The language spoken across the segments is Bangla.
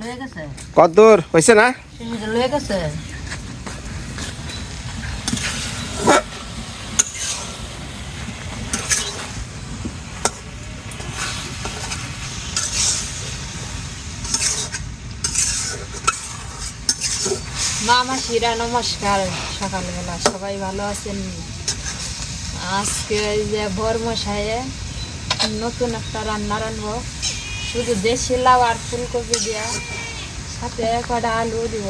লয়ে গেছে। কত দূর হয়েছে না? শিশিটা লয়ে গেছে। মামা শিরা নমস্কার। সকালবেলা সবাই ভালো আছেন? আজকে এই যে ভোর মশাইয়ে নতুন একটা রান্না রানবো শুধু দেশি লাউ আর ফুলকপি দিয়া, সাথে কটা আলু দিব।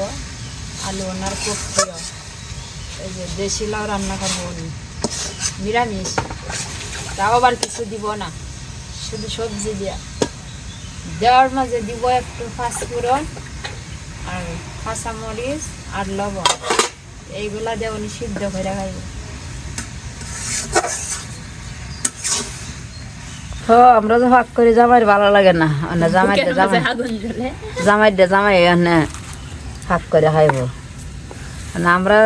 আলু ওনার প্রিয় এই যে দেশি লাউ রান্না করব নিরামিষ। তাও আবার কিছু দিব না। শুধু সবজি দিয়া। দেওয়ার মাঝে দিব একটু পাঁচফোড়ন আর কাঁচামরিচ আর লবণ। এইগুলা দিয়ে উনি সিদ্ধ করে খাইব। তো আমরা তো ভাগ করে জামাই ভালো লাগে না। মানে জামাই জামাই জামাই জামাই এখানে হাক করে খাইব। মানে আমরা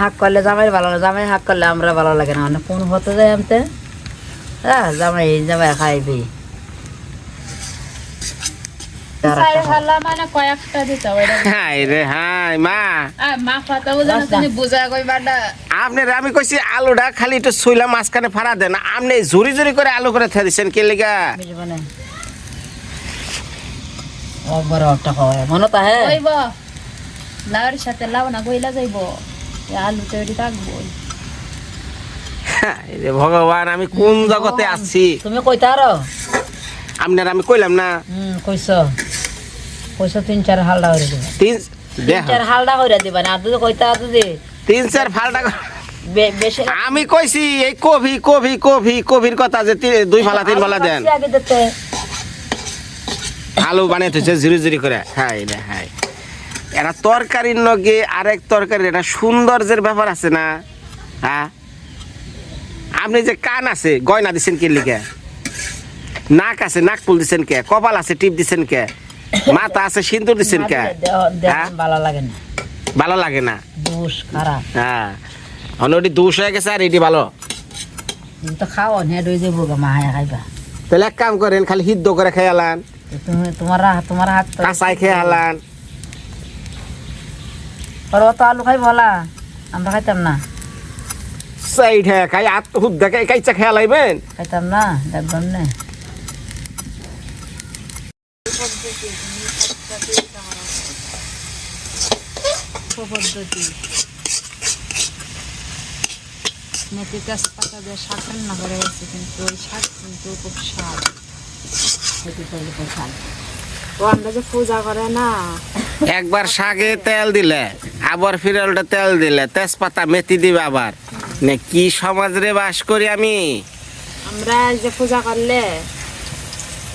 হাক করলে জামাই ভালো লাগে জামাই হাক করলে আমরা ভালো লাগে না। মানে কোন হতে যায় আমতে হ্যাঁ জামাই জামাই খাইবি মানে কয়েকটা দিতে হবে হাই রে হাই মা মা কথা বুঝে না তুমি বুঝা কইবাটা আপনার আমি কইছি আলুটা খালি একটু শুইলা মাঝখানে ফাড়া দেন আপনি ঝুরি ঝুরি করে আলু করে থে দিচ্ছেন কে লিগা? না। একবার একটা খাওয়ায় মনে তো লাউর সাথে লাউ না গইলা যাইব এই আলু তৈরি থাকব ভগবান আমি কোন জগতে আছি? তুমি কইতে আরও? আপনার আমি কইলাম না। হুম কইছ। তিন চার হালডা তিন চার হালডা আর কইতে তিন চার আমি কইছি এই কভি কভি কভি কভির কথা যে দুই ফালা তিন ফালা দেন। আলু বানিয়ে থইছে ঝুরি ঝুরি করে। হাই রে হাই। এরা তরকারির নগে আরেক তরকারি এটা সৌন্দর্যের ব্যাপার আছে না? হ্যাঁ আপনি যে কান আছে গয়না দিছেন কে লিখে নাক আছে নাক ফুল দিছেন কে? কপাল আছে টিপ দিছেন কে? মাথা আছে সিন্দুর দিছেন কে? হ্যাঁ? ভালো লাগে না। ভালো লাগে না? দুষ খারাপ। হ্যাঁ। অন্যটি দোষ হয়ে গেছে আর এটি ভালো। তো খাও নে দই যাব গা মা খাইবা। তাহলে এক কাম করেন খালি সিদ্ধ করে খেয়ে আলান। তুমি তোমার তোমার হাত কাঁচাই খেয়ে আলান। আর অত আলু খাই বলা আমরা খাইতাম না। সাইড হ্যাঁ খাই আত হুদ দেখে কাইচা খেয়া লাইবেন খাইতাম না দেখবেন না। পদ্ধতি। মেথি তেজপাতা দিয়ে শাক রান্না করে গেছে কিন্তু ওই শাক কিন্তু খুব স্বাদ। যে পূজা করে না একবার শাকে তেল দিলে আবার ফিরে তেল দিলে তেজপাতা মেথি দিবে আবার। নে কি সমাজ রে বাস করি আমি? আমরা যে পূজা করলে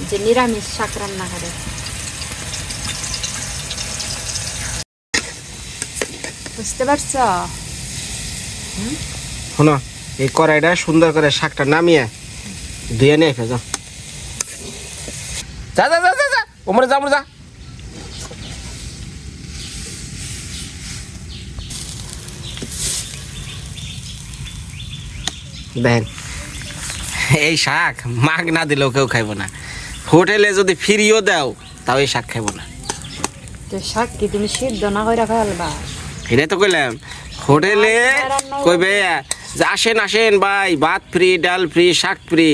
যে নিরামিষ শাক রান্না করে। বুঝতে পারছ? শোনো এই কড়াইটা সুন্দর করে শাকটা নামিয়ে ধুয়ে নিয়ে ফেজ যা যা যা যা যা ওমরে যা যা। দেখেন এই শাক মাগ না দিলেও কেউ খাইব না। হোটেলে যদি ফিরিও দাও তাও এই শাক খাইব না। তো শাক কি তুমি সিদ্ধ না করে ফেলবা? এটাই তো কইলাম। হোটেলে কইবে যে আসেন আসেন ভাই ভাত ফ্রি ডাল ফ্রি শাক ফ্রি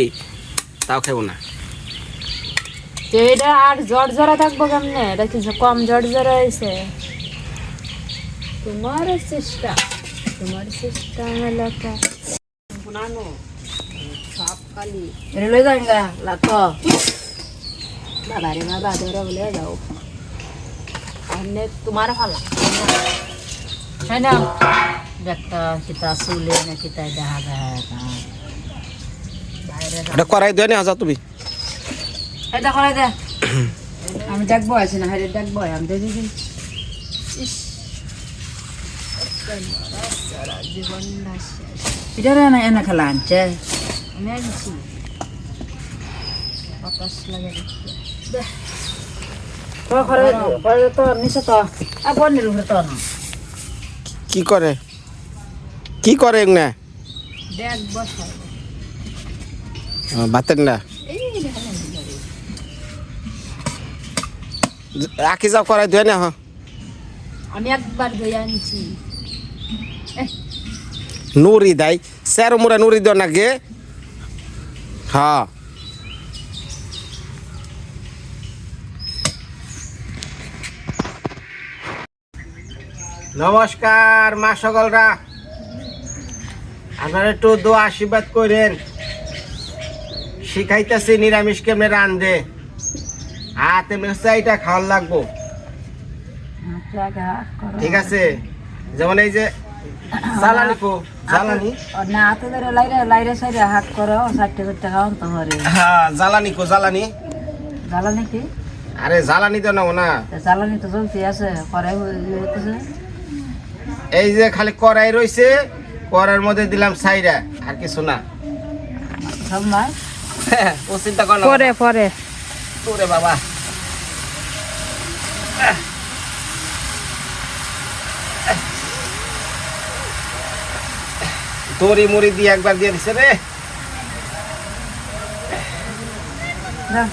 তাও খাইব না। এটা আর জ্বর জ্বরা থাকব কেমনে? এটা কিছু কম জ্বর জ্বরা হয়েছে? তোমার চেষ্টা তোমার চেষ্টা এলাকা। পুনানো সব খালি। এটা লই যাই গা লাতো। বাবা রে বাবা ধরে বলে যাও। আর নে তোমার ফালা। হ্যাঁ না একটা কিতা চুলে না কিতা দেখা যায় বাইরে এটা করাই দিয়ে নিয়ে যাও তুমি এটা করাই দে আমি দেখব আছি না হ্যাঁ দেখব আমি দেখি জীবন এটা রে না এনে খেলা আনছে আমি আনছি বাতাস লাগে তো করে করে তো নিচে তো আর বন্যের উপরে তো না কি করে? কি করে না। বসাই ভাতের না রাখি যাও করাই ধুয়ে না আমি একবার ধুয়ে আনছি। নুরি দেয় স্যার মুরা নুরি দেও নাকি হ্যাঁ। নমস্কার মা সকলরা। আপনারা একটু দোয়া আশীর্বাদ করেন। শিখাইতেছি নিরামিষ কেমনে রান্ধে। হাতে মেসা এটা খাওয়ার লাগবো। ঠিক আছে? যেমন এই যে জ্বালানি কো জ্বালানি। না হাতে ধরে লাইরে লাইরে সাইরে হাত করো ষাটটা করে টাকা অন্ত করে হ্যাঁ জ্বালানি কো জ্বালানি। জ্বালানি কি? আরে জ্বালানি তো নেব না। তা জ্বালানি তো চলতে আছে করে হইতেছে এই যে খালি কড়াই রইছে কড়াইয়ের মধ্যে দিলাম সাইরা আর কিছু না। ও চিন্তা কর না পরে পরে। তোরে বাবা। দড়ি মুড়ি দিয়ে একবার দিয়ে দিছে রে। না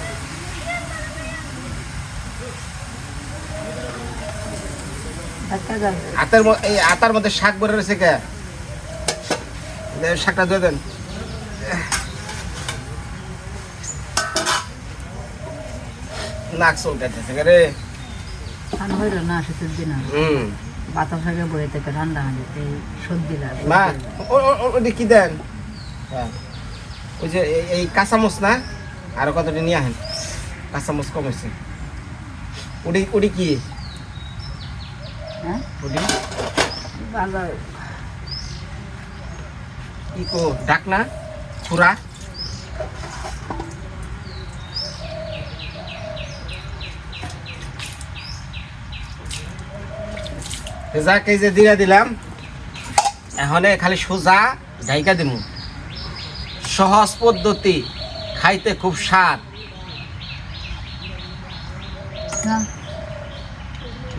যাও এই আটার মধ্যে শাক ভরে রয়েছে কে? শাকটা দিয়ে দেন। নাক চলকাইতেছে রে? না শীতের দিন হুম। বাতাস আগে বয়ে থেকে ঠান্ডা হয়ে যেতে সর্দি লাগে। মা ওটা কি দেন? হ্যাঁ। ওই যে এই- কাঁচামচ না? আরও কতটা নিয়ে আহেন? কাঁচামচ কম হয়েছে। উডি উডি কি? হ্যাঁ? উডি ভালো কি কো খুরা যাক যে দিয়া দিলাম। এখন খালি সোজা জায়গা দিমু। সহজ পদ্ধতি খাইতে খুব স্বাদ।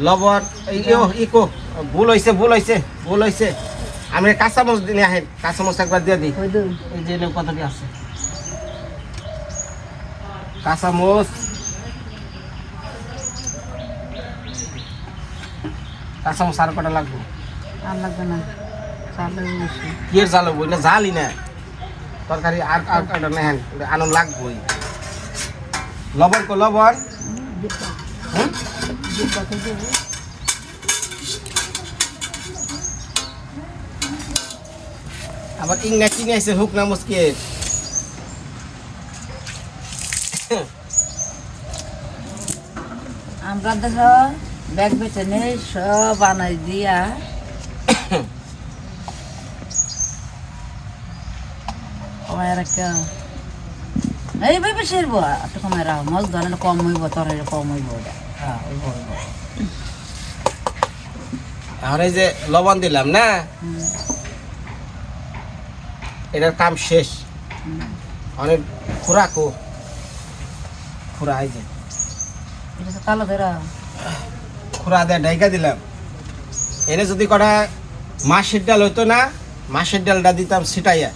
লবণ ইকো ভুল হয়েছে ভুল হয়েছে ভুল হয়েছে আমি কাঁচামচ দিনে আহেন কাঁচামচ একবার দিয়ে দিই। এই যে কতটি আছে? কাঁচামচ কাঁচামচ আর কটা লাগবে? আর লাগবে না। কি জাল হব? না জালই না। তরকারি আর আর নেন আনন্দ লাগবই। লবণ কো লবণ আবার ইংনা কিনে আসছে হুক না মুসকে? আমরা দেখো, ব্যাগ বেচেনে সব আনাই দিয়া। কমায় রাখা। এই, ভাই বেশি মজ ধরে কম হইব তরে কম হইব ওটা। এখন এই যে লবণ দিলাম না? এটার কাম শেষ। অনেক খুরাকো খুরা এই যে। খুরা দেয় ডাইকা দিলাম। এনে যদি কটা মাসের ডাল হইতো না মাসের ডালটা দিতাম ছিটাইয়া।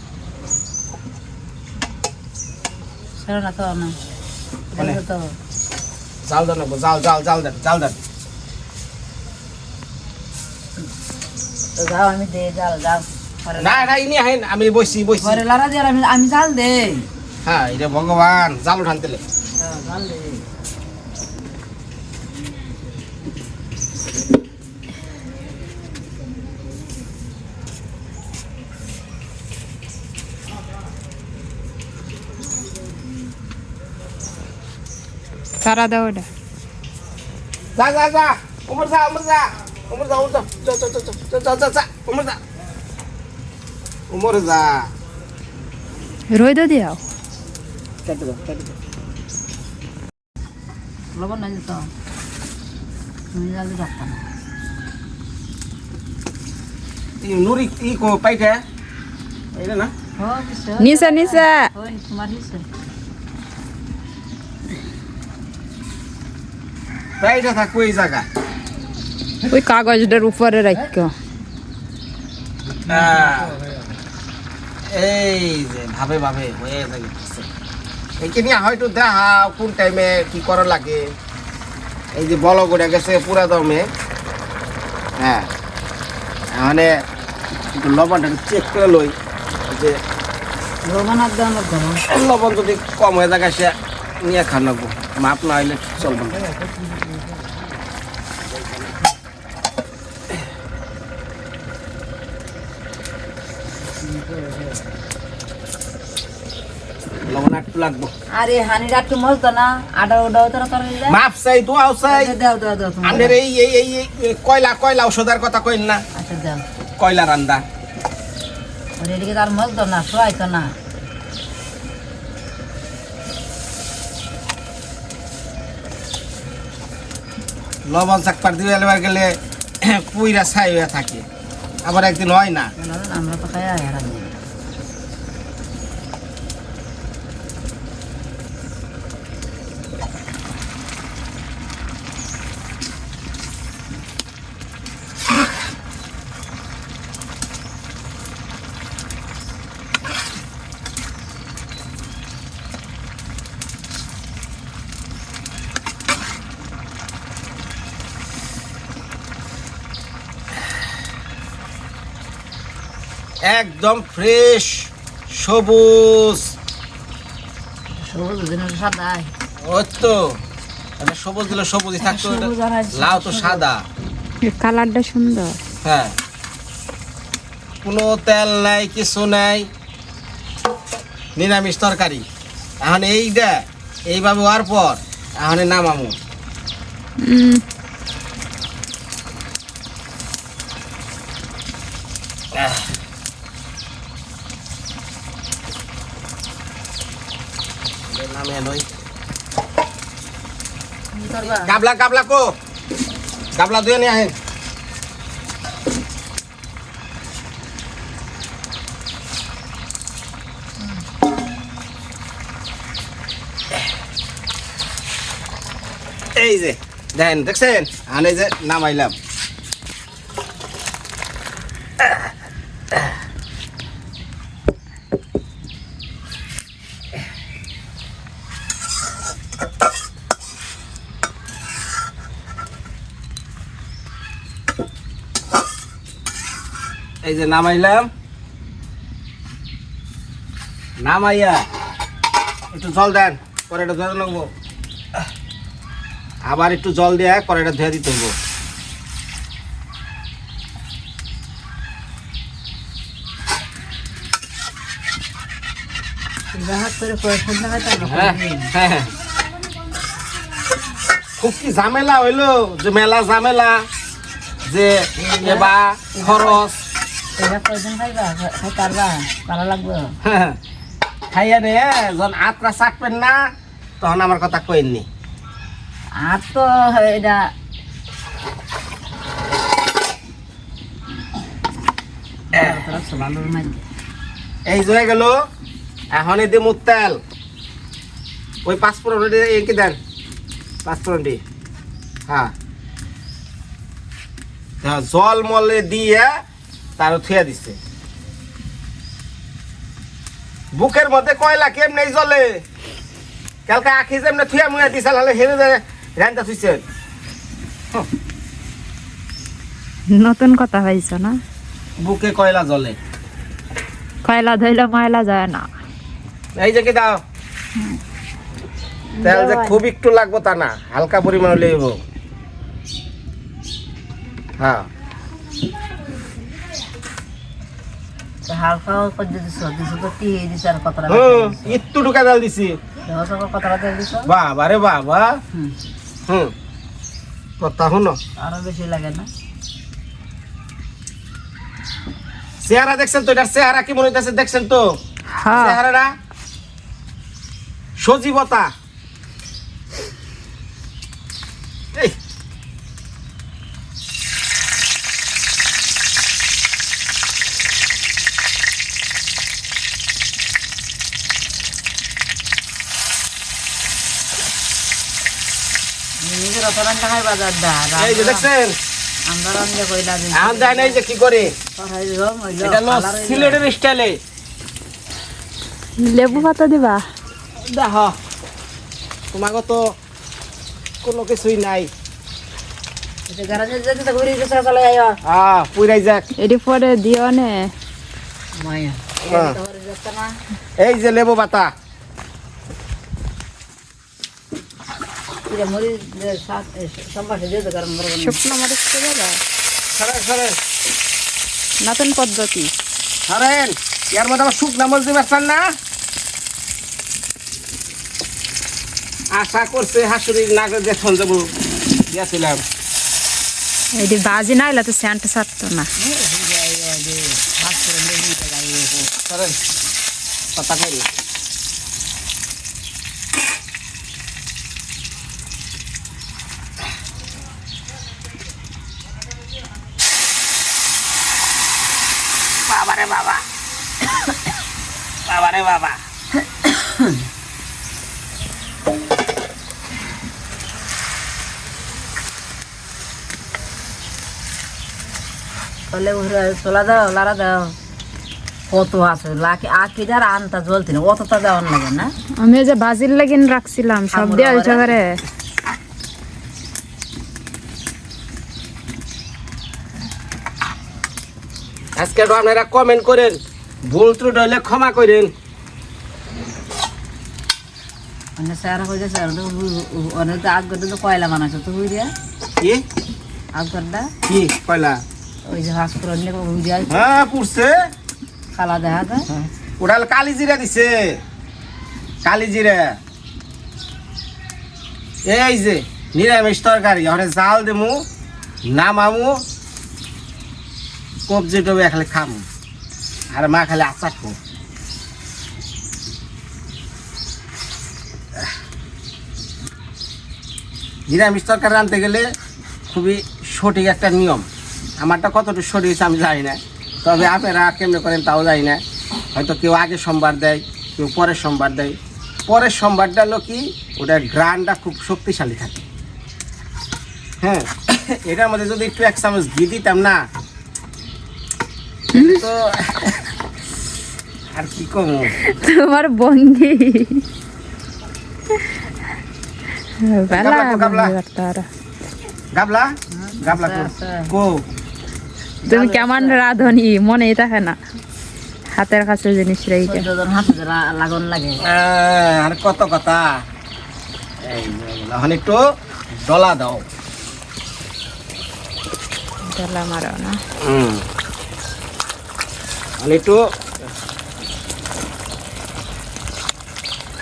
না? তো জাল দেন জাল জাল জাল দেন জাল দেন যাও আমি দে জাল পরে না না ইনি আহেন আমি বসছি বসছি পরে লারা দিয়ে আমি আমি জাল দে হ্যাঁ এটা ভগবান জাল উঠান তেলে। হ্যাঁ, জাল দে তারা দাও এটা। যা যা যা ওমর যা ওমর যা ওমর যা ওমর যা যা যা যা যা যা যা ওমর যা। ওমর যা। রই দাও দিও কেটে দাও কেটে দাও লবণ না দিতো তুমি জানি রাখতা না। এই নুরি ই কো পাইটা। এটা না? নিসা নিসা ওই পাইটা থাকব এই জায়গা ওই কাগজটার উপরে রাখো। এই যে ভাবে ভাবে হয়ে যাবে এইখানে হয়তো দেখা কোন টাইমে কি করা লাগে। এই যে বল করে গেছে পুরা দমে। হ্যাঁ। মানে লবণটা চেক করে লই। যে লবণ আর লবণ যদি কম হয়ে থাকে সে নিয়ে খান লাগবো। মাপ না হইলে চলবে না। লবণ একটু লাগবো। আরে হানিটা একটু মজতো না। আটা ওটাও তোরা করে মাপ চাই তো আও চাই। দাও দাও দাও তুমি আমাদের এই এই এই এই কয়লা কয়লা ওষুধের কথা কইন না। আচ্ছা দাও। কয়লা রান্দা। ওর এদিকে তার মজতো না শোয়াই তো না। লবণ চাকপার দিয়ে এলবার গেলে কুইরা ছাই হয়ে থাকে। আবার একদিন হয় না। আমরা তো খাই একদম ফ্রেশ সবুজ। সবুজ সাদাই ওই তো এটা সবুজ দিলে সবুজই থাকতো লাউ তো সাদা। কালারটা সুন্দর। হ্যাঁ। কোনো তেল নাই কিছু নাই। নিরামিষ তরকারি। এখন এইটা এইভাবে হওয়ার পর এখন নামামু উম, আহ। এটা নামিয়ে লই। কি করবা গাবলা গাবলা কো গাবলা ধুয়ে নিয়ে আহেন এই যে দেখেন দেখছেন আনে যে নামাইলাম এই যে নামাইলাম। নামাইয়া, একটু জল দেন পরে এটা ধুয়ে নেব আবার একটু জল দিয়ে পরে এটা ধুয়ে দিতে হব হয় হ্যাঁ। খুব কি ঝামেলা হইল? যে মেলা ঝামেলা, যে এবা খরচ এটা কয়জন খাইবা? খাই পারবা? ভালো লাগবে? হ্যাঁ। খাইয়া নে যখন আত্রা চাকবেন না তখন আমার কথা কইননি আর তো এটা এই জয়ে গেল এখন এই দিমু তেল। ওই পাঁচফোড়ন কি দেন? পাঁচফোড়নটি হ্যাঁ। জল মলে দিয়ে তার থুয়া দিছে। বুকের মধ্যে কয়লা কেমনে জলে কালকে আখি যেমনে থুয়া মুয়া দিছে হলে হেরে যায় রান্তা থুইছেন নতুন কথা পাইছ না? বুকে কয়লা জলে কয়লা ধইলে ময়লা যায় না। এই যে কি দাও। তেল যে খুব একটু লাগবো তা না হালকা পরিমাণ হলে হ্যাঁ। হালকা করে দিছ দিছ তো টি দিছ আর কতটা হুম একটু ঢুকা তেল দিছি। দেহ সব কতটা তেল দিছ। বাবা রে বাবা। হুম। হুম। কথা শুনো। আরও বেশি লাগে না? চেহারা দেখছেন তো এটার চেহারা কি মনে হইতেছে দেখছেন তো? হ্যাঁ। চেহারাটা সজীবতা এই রান্না খাই বাজার দা এই যে দেখছেন? আমরা রান্না কইলা যে এখন যায় না এই যে কি করে? এটা হলো সিলেটের স্টাইলে। লেবু পাতা দিবা? দেখ তোমাকে তো কোনো কিছুই নাই। গারাজে যেতে তো ঘুরে গেছে চলে আয় আহ পুরাই যাক এটি পরে দিও নে মায়া হ্যাঁ। ঘরে যেতে না এই যে লেবু পাতা এটা মরি যে সাত সম্পাসে যেতে গরম গরম শুকনো মরিচ সরেন সরেন। নতুন পদ্ধতি। সরেন এর মধ্যে আমার শুকনা মরিচ পারছেন না? আশা করছে হাসুরির নাকে দেখুন যাব গিয়েছিলাম এটি বাজি না হলে তো স্যান্ট ছাড়তো না। সরেন কথা কই না বাবারে বাবা বাবারে বাবা। তাহলে চলা দাও লারা দাও। কত আছে লাকি আকি যার আনতা জ্বলতি না অতটা দেওয়ার লাগে না। আমি যে বাজির লাগিন রাখছিলাম সব? হয়েছে করে আজকে আপনারা কমেন্ট করেন ভুল ত্রুটি হইলে ক্ষমা করেন। মানে স্যার হয়ে তো অনেক তো আগটা তো কয়লা বানাচ্ছে তো বুঝিয়া কি? কি? কয়লা? ওই যে নিয়ে হ্যাঁ পুড়ছে। খালা দেখা যায়। ওটাল কালি জিরা দিছে। কালি জিরা। এই যে নিরামিষ তরকারি। ওখানে জাল দেমু নামামু কবজি টবে খালি খামু। আর মা খালি আচার খাব নিরামিষ তরকারি রাঁধতে গেলে খুবই সঠিক একটা নিয়ম। আমারটা কতটুকু সঠিক আমি জানি না। তবে আপনারা কেমনে করেন তাও জানি না। হয়তো কেউ আগে সোমবার দেয়, কেউ পরের সোমবার দেয়। পরের সোমবারটা হলো কি ওটার গ্রানটা খুব শক্তিশালী থাকে। হ্যাঁ এটার মধ্যে যদি একটু এক চামচ ঘি দিতাম না, তো আর কি কমু? তোমার বেলা গাবলা গাবলা? কো তুমি কেমন রাধনি মনেই থাকে না হাতের কাছে জিনিস রেখে লাগান লাগে আর কত কথা এখন একটু ডলা দাও তেলা মারো না হুম মানে একটু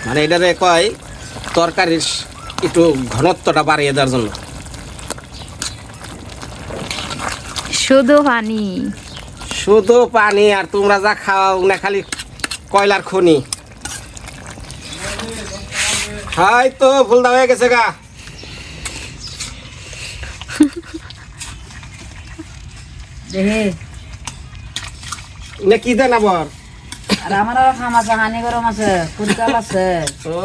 মানে এটারে কয় তরকারির একটু ঘনত্বটা বাড়িয়ে দেওয়ার জন্য। শুধু পানি। শুধু পানি আর তোমরা যা খাও না খালি কয়লার খনি। হয়তো ভুলদা হয়ে গেছে গা। না কি দেন আবার? আর আমার খাম আছে হানি গরম আছে কুড়িকাল আছে। ও।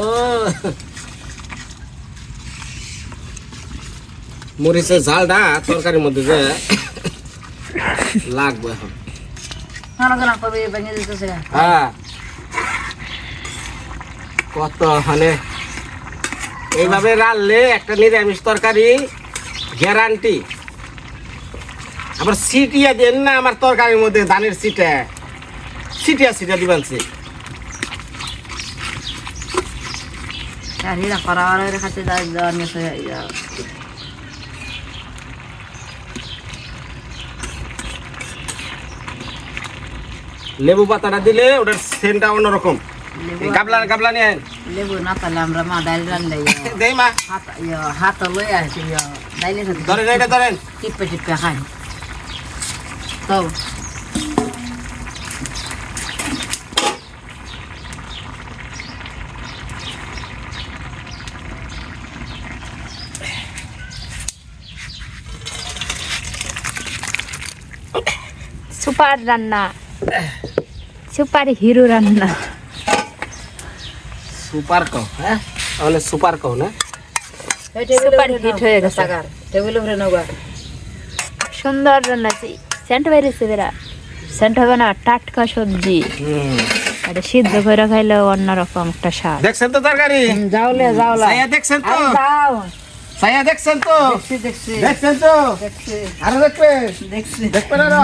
মরিচের ঝালটা তরকারির মধ্যে যে লাগবে এখন। হ্যাঁ। কত মানে এইভাবে রানলে একটা নিরামিষ তরকারি গ্যারান্টি। আবার সিটিয়া দেন না আমার তরকারির মধ্যে ধানের সিটে। সিটিয়া আর করা খাতে দেওয়ার গেছে ইয়া লেবু পাতাটা দিলে ওটার সেন্টটা অন্যরকম। গাবলা গাবলা নিয়ে লেবু না আমরা মা ডাইল রানলে দেই মা। হাত ইয়া হাত লই আসি ইয়া ধরেন এটা ধরেন। টিপে টিপে খাই তো সুপার রান্না। সুপার হিরো রান্না। সুপার কও হ্যাঁ? তাহলে সুপার কও না? সুপার হিট হয়ে গেছে। টেবিল উপরে নেবা সুন্দর রান্না সেন্ট বেরিয়েছে বেরা সেন্ট হবে না টাটকা সবজি। হুম। এটা সিদ্ধ করে খাইলে অন্যরকম একটা স্বাদ। দেখছেন তো তরকারি? যাওলে যাওলা দেখছেন তো? যাও। সাইয়া দেখছেন তো? দেখছি দেখছি। দেখছেন তো? দেখছি। আরও দেখবে? দেখবেন আরও?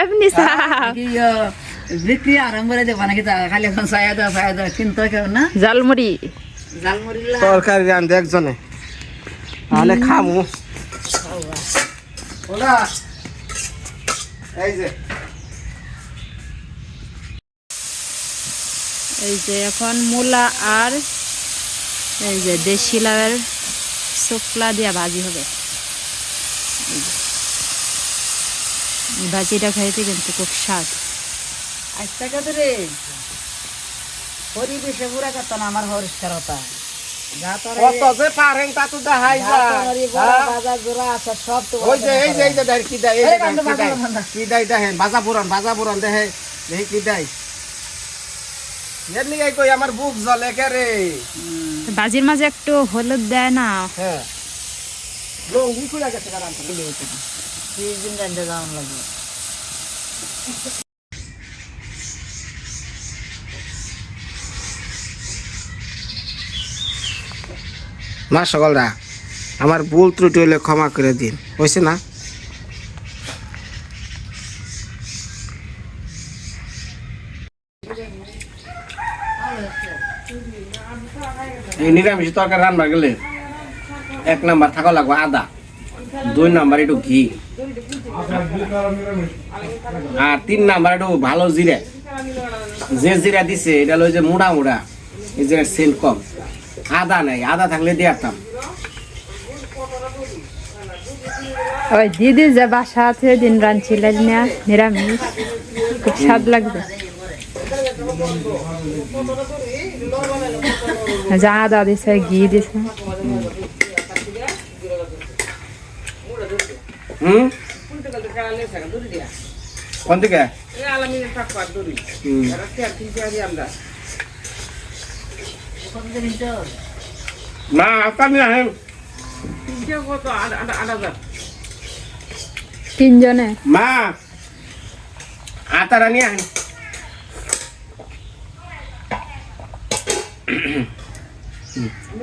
এমনি সাপ কি, আহ, বিক্রি আরম্ভ করে দেবো নাকি খালি এখন সায়া সায়া কিনতে কেউ না? জালমুড়ি জালমুড়ি তরকারি রান একজনে। তাহলে খামু। ওলা। এই যে। এই যে এখন মূলা আর এই যে দেশি লাউয়ের শুকলা দিয়া ভাজি হবে। ভাজিটা খাইতে কিন্তু খুব স্বাদ। আচ্ছা কত পরিবেশে পুরা করতো না আমার পরিষ্কার হতা কত যে পারেন তা দেখাই বড় হ্যাঁ? ওই যে এই যে এই যে কি দেয় কি দেয় দেখেন বাজা বাজা দেখে দেখি কি দেয়। কই আমার বুক জ্বলে কে রে? ভাজির মাঝে একটু হলুদ দেয় না? হ্যাঁ। মা সকলরা আমার ভুল ত্রুটি হলে ক্ষমা করে দিন। হয়েছে না? এই নিরামিষ তরকারি রান্না গেলে এক নাম্বার থাকা লাগবে আদা, দুই নাম্বার একটু ঘি, আর তিন নাম্বার একটু ভালো জিরে। যে জিরা দিছে, এটা হলো যে মুড়া মুড়া, এই যে সেন্ট কম। আদা নাই, আদা থাকলে দিয়াতাম ওই দিদি যে বাসা আছে দিন রাঁধছিলেন না নিরামিষ। খুব স্বাদ লাগবে। যা আদা দিছে ঘি দিছে। হুম? কোন থেকে। না আপনার নিয়ে তিনজনে? মা আতারা নিয়ে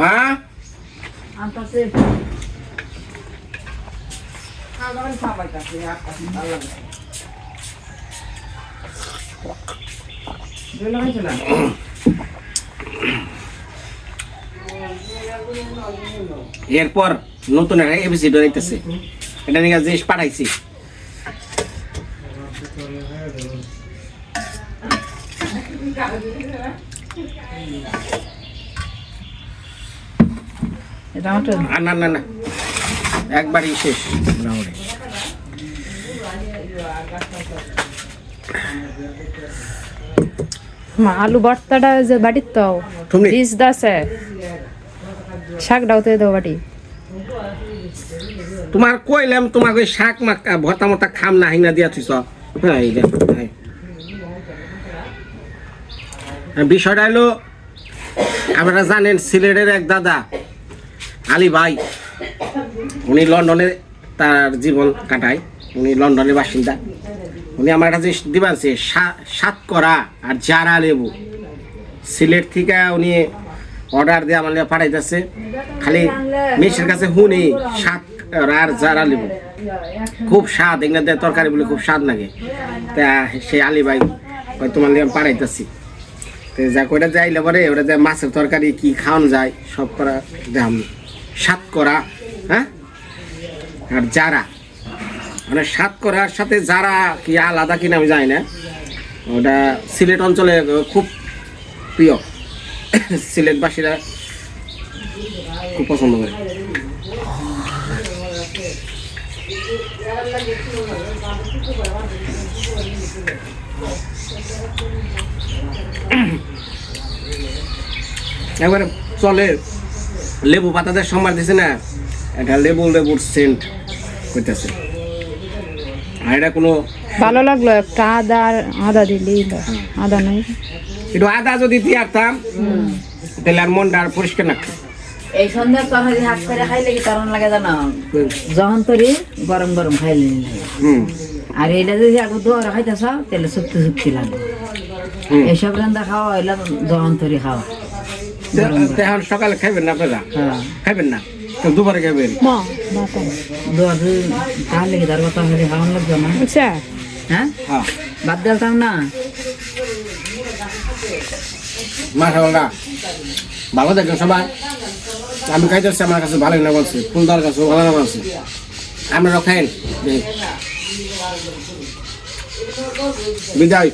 মা? আনতাছে। এরপর নতুন একটা এপিসোড এটা নিয়ে জিনিস পাঠাইছি। আর না না না একবারই শেষ। মোটামুটি মা আলু ভর্তাটা যে বাটির তো। তুমি? বীজ দাসে। শাকটাও তো দেবো বাটি তোমার কইলাম তোমাকে শাক মাক ভর্তা মতা খাম না হিনা দিয়া থুইছ। হ্যাঁ এই হ্যাঁ। বিষয়টা হলো আপনারা জানেন সিলেটের এক দাদা আলী ভাই, উনি লন্ডনে তার জীবন কাটায়। উনি লন্ডনের বাসিন্দা। উনি আমার কাছে দিবানছে সাত করা আর জারা লেবু। সিলেট থেকে উনি অর্ডার দিয়ে আমার পাঠাইতেছে। খালি মেসের কাছে হুনি সাত আর জারা লেবু। খুব স্বাদ, এগুলো তরকারি বলে খুব স্বাদ লাগে। তা সেই আলী ভাই তোমার লিগে আমি পাঠাইতেছি। তো যা কইটা যাইলে পরে ওটা যে মাছের তরকারি কি খাওয়ানো যায়, সব করা দেখাম। সাত করা হ্যাঁ? আর জারা মানে সাত করার সাথে যারা কি আলাদা কিনা আমি জানি না। ওটা সিলেট অঞ্চলে খুব প্রিয়। সিলেটবাসীরা খুব পছন্দ করে। একবারে চলে লেবু পাতাদের সম্মান দিছে না এটা লেবু লেবুর সেন্ট করতেছে আর এটা কোনো ভালো লাগল একটা আদা আদা দিলেই আদা নাই। একটু আদা যদি দিয়ে আসতাম তাহলে আর মনটা আর পরিষ্কার না। এই সন্ধ্যার তরকারি হাত করে খাইলে কি কারণ লাগে জানো? যখন তরি গরম গরম খাইলে। লাগে। আর এটা যদি আগে দোয়ারা খাইতেছ তাহলে শুক্তি শুক্তি লাগে। হুম। এইসব রান্না খাওয়া হইলে যখন তরি খাওয়া। এখন সকালে খাইবেন না আপনারা? হ্যাঁ। খাইবেন না? তো দুপুরে খাইবেন? মা বাতা দোয়ার তাহলে কি তার কথা হলে খাওয়ান লাগবে না। আচ্ছা। হ্যাঁ? হ্যাঁ। বাদ দিলাম না। মাশাআল্লাহ ভালো দেখেন সবাই। আমি খাইতেছি আমার কাছে ভালোই না বলছে। ফুলদার কাছে ভালো না বলছে। আপনারা খাইন বিদায়।